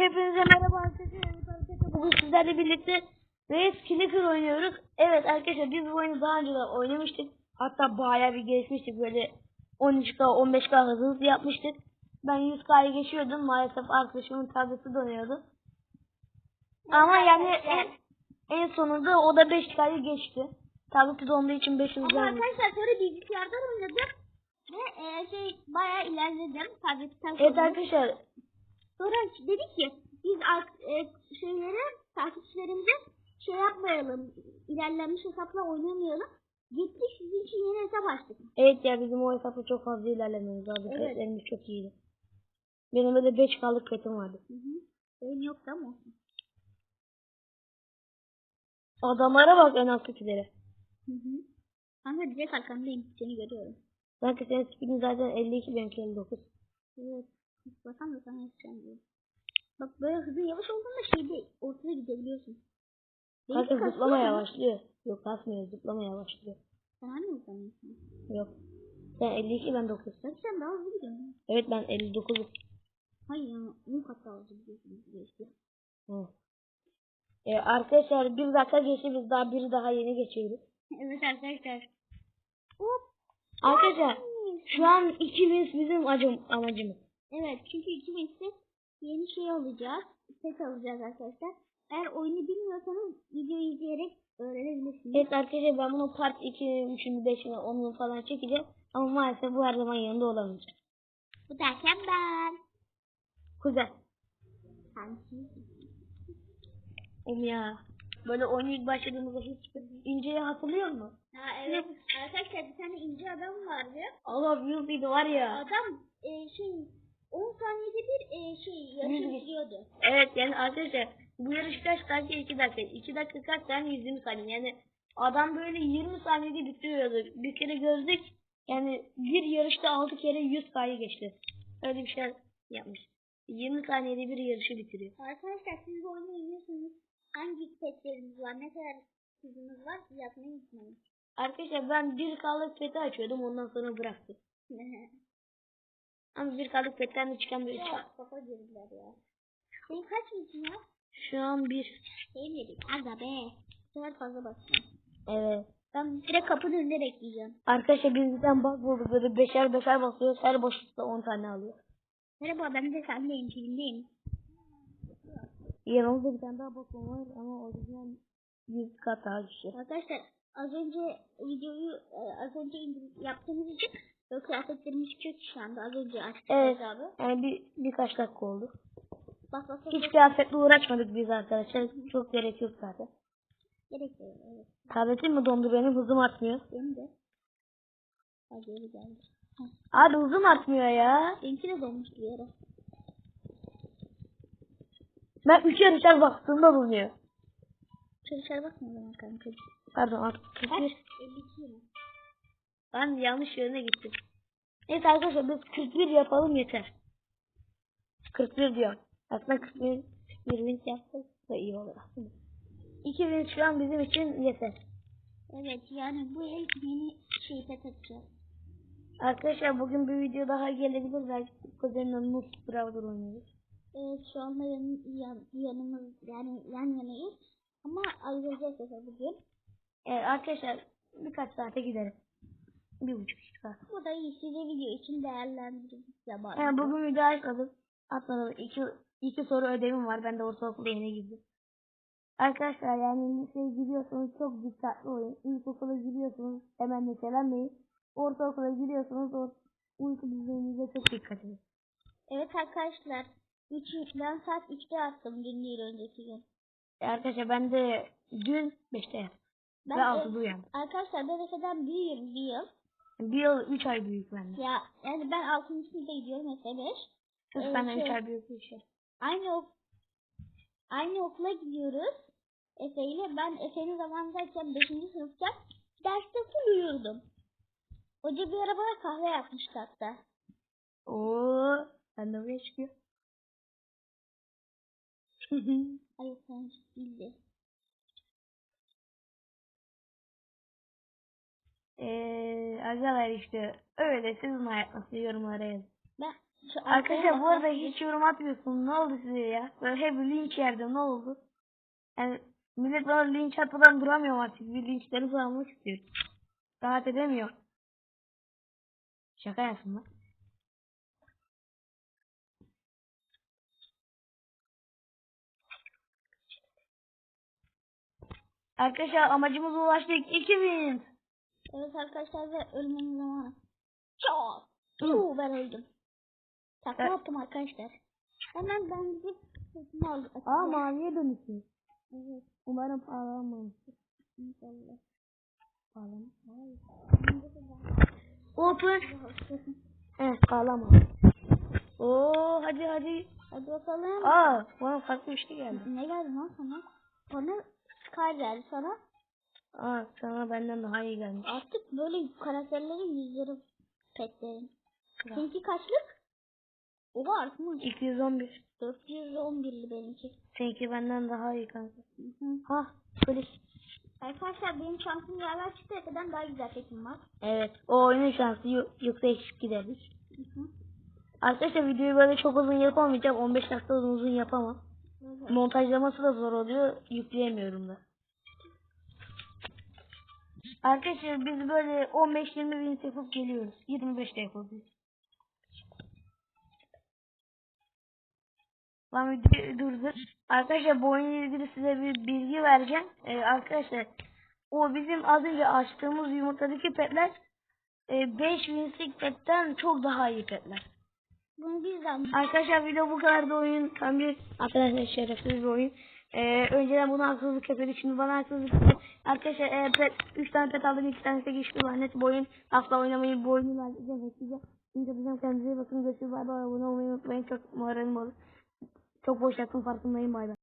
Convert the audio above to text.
Hepinize merhaba arkadaşlar. Evet arkadaşlar bugün sizlerle birlikte Race Clicker oynuyoruz. Evet arkadaşlar biz bu oyunu daha önce oynamıştık. Hatta bayağı bir gelişmiştik. Böyle 13K 15K hızlı hızlı yapmıştık. Ben 100K'yı geçiyordum. Maalesef arkadaşımın tableti donuyordu. Ama yani en, en sonunda o da 5K'yı geçti. Tableti donduğu için 500 Ama arkadaşlar sonra bilgisayardan oynadım ve e, şey bayağı ilerledim tabletten Evet arkadaşlar Sonra dedi ki biz e, şeyleri takipçilerimize şey yapmayalım ilerlenmiş hesapla oynamayalım. Gittik sizin için yeni hesap açtık. Evet ya bizim o hesapta çok fazla ilerlememiz lazım. Evet. Petlerimiz çok iyiydi. Benim böyle 5K'lık petim vardı. Hı hı. Benim yoktu ama. Adamlara bak en alttakilere. Hı hı. Kanka direkt arkandayım seni görüyorum. Belki senin speedin zaten 52 benimki 59. Evet. Bakan da sana diyor. Bak böyle hızlı yavaş olduğunda şeyde ortada gidebiliyorsun. Kanka zıplama yavaşlıyor. Yok kasmıyor zıplama yavaşlıyor. Sen hani mi sanıyorsun? Yok. Sen 52 ben 9. Sen sen daha hızlı gidiyorsun. Evet ben 59. Hayır ya. 10 kat daha hızlı gidiyorsun. Geçti. Hı. Ee, arkadaşlar bir dakika geçti biz daha biri daha yeni geçiyoruz. Evet arkadaşlar. Hop. Arkadaşlar şu an ikimiz bizim acım, amacımız. Evet çünkü de yeni şey alacağız. Set alacağız arkadaşlar. Eğer oyunu bilmiyorsanız videoyu izleyerek öğrenebilirsiniz. Evet arkadaşlar ben bunu part 2, 3'ünü, 5'ini, 10'unu falan çekeceğim. Ama maalesef bu her zaman yanında olamayacak. Bu derken ben. Sensiz. Oğlum ya. Böyle oyun ilk başladığımızda hiç inceyi hatırlıyor musun? Ha evet. Arkadaşlar bir tane ince adam vardı. Allah büyük var ya. Adam e, şey 10 saniyede bir e, şey yarışı bitiriyordu. Evet yani arkadaşlar bu yarış kaç dakika? 2 dakika. 2 dakika kaç tane 120 saniye. Yani adam böyle 20 saniyede bitiriyordu. Bir kere gördük. Yani bir yarışta 6 kere 100 sayı geçti. Öyle bir şey yapmış. 20 saniyede bir yarışı bitiriyor. Arkadaşlar siz bu oyunu oynuyorsunuz. Hangi petleriniz var? Ne kadar hızınız var? Yazmayı unutmayın. Arkadaşlar ben bir kalık peti açıyordum ondan sonra bıraktım. Ama bir kalık petten de çıkan bir ya kafa girdiler ya. Senin kaç misin ya? Şu an bir. Şey dedik. Aga be. Bu sefer fazla basacağım. Evet. Ben direkt kapının önüne bekleyeceğim. Arkadaşlar biz bizden bug bulduk böyle beşer beşer basıyoruz. Her boşlukta 10 tane alıyor. Merhaba ben de sendeyim. Filmdeyim. Yanımızda bir tane daha bakım var ama orijinal 100 kat daha güçlü. Arkadaşlar az önce videoyu e, az önce yaptığımız için böyle kıyafetlerimiz kötü şu anda. Az önce açtık Evet. hesabı. Yani bir, birkaç dakika oldu. Bak bak bak. Hiç kıyafetle uğraşmadık biz arkadaşlar. Çok gerek yok zaten. Gerek yok. Evet. Tabletim mi dondu benim hızım artmıyor. Benim de. Hadi geri geldi. Abi hızım artmıyor ya. Benimki de dolmuş bir yere. Ben 3 yarışlar bastığımda bulunuyor. Çalışar bakma o zaman kanka. Pardon artık Kaç? 41. 52 mi? Ben yanlış yöne gittim. Neyse arkadaşlar biz 41 yapalım yeter. 41 diyorum. Aslında 41, 41 bin yapsak da iyi olur aslında. 2000 şu an bizim için yeter. Evet yani bu el yeni şey pet atacağız. Arkadaşlar bugün bir video daha gelebilir. Belki kuzenimle Noob Browser oynuyoruz. Evet şu anda yan, yan, yanımız yani yan yanayız. Ama ayrılacağız bugün. Evet arkadaşlar birkaç saate giderim. Bir buçuk saat. Bu da iyi size video için değerlendirdik zaman. Yani bugün video açmadım. Atmadım. İki, iki soru ödevim var. Ben de ortaokulda yeni girdim. Arkadaşlar yani liseye giriyorsunuz çok dikkatli olun. İlkokula giriyorsunuz hemen neşelenmeyin. Ortaokula giriyorsunuz o uyku düzeninize çok dikkat edin. Evet arkadaşlar. Üç, ben saat 3'te yattım dün değil önceki gün. E arkadaşlar ben de dün 5'te yattım. Ben Ve e, 6'da uyandım. arkadaşlar ben mesela büyüğüm bir yıl. Bir yıl 3 ay büyük benden. Ya yani ben 6. sınıfta gidiyorum mesela 5. Kız Evet, benden 3 şey- ay büyük bir şey. Aynı ok aynı okula gidiyoruz. Efe ile ben Efe'nin zamandayken 5. sınıfta derste full uyurdum. Hoca bir ara bana kahve yapmıştı hatta. Oo, ben de buraya çıkıyor. Hayır sen değildi. Eee arkadaşlar işte öyle sizin hayat nasıl yorumlara yazın. Ben Şu Arkadaşlar bu arada hiç yorum atmıyorsun. Ne oldu size ya? Böyle hep linç yerdim. Ne oldu? Yani millet bana linç atmadan duramıyor artık. Bir linçlerini almak istiyor. Rahat edemiyor. Şaka yapsın lan. Arkadaşlar amacımıza ulaştık. 2000. Evet arkadaşlar ve ölmenin zamanı. Çok. Yuh, ben öldüm. Takla Evet. attım arkadaşlar. Hemen ben gidip sesini aldım. Aa maviye dönüşüyor. Evet. Umarım ağlamamıştır. İnşallah. Ağlama. Hayır. Open. Evet ağlama. Oo hadi hadi. Hadi bakalım. Aa bana farklı bir şey geldi. Ne geldi lan sana? Bana Sky geldi sana. Aa sana benden daha iyi gelmiş. Artık böyle karakterlerin yüzleri petlerin. Seninki kaçlık? O artmış. 211. 411'li benimki. Seninki benden daha iyi kanka. Hı hı. Ha polis. Arkadaşlar benim şansım yerler çıktı kadar daha güzel sesim var. Evet o oyunun şansı yo- yoksa eksik gideriz. Hı hı. Arkadaşlar videoyu böyle çok uzun yapamayacağım. 15 dakika uzun yapamam. Montajlaması da zor oluyor. Yükleyemiyorum da. Arkadaşlar biz böyle 15-20 bin yapıp geliyoruz. 25 de yapabiliriz. Ben videoyu durdur. Arkadaşlar bu oyunla ilgili size bir bilgi vereceğim. Ee, arkadaşlar o bizim az önce açtığımız yumurtadaki petler e, 5000 petten çok daha iyi petler. Bunu bizden Arkadaşlar video bu kadar da oyun tam bir arkadaşlar şerefsiz bir oyun. Ee, önceden buna haksızlık yapıyorduk şimdi bana haksızlık yapıyor. Arkadaşlar e, pet, 3 tane pet aldım 2 tanesi güçlü lanet bu oyun. Asla oynamayı bu oyunu vereceğim bekleyeceğim. Şimdi yapacağım kendinize iyi bakın görüşürüz bay bay abone olmayı unutmayın çok moralim olur. Çok boş yaptım farkındayım bay bay.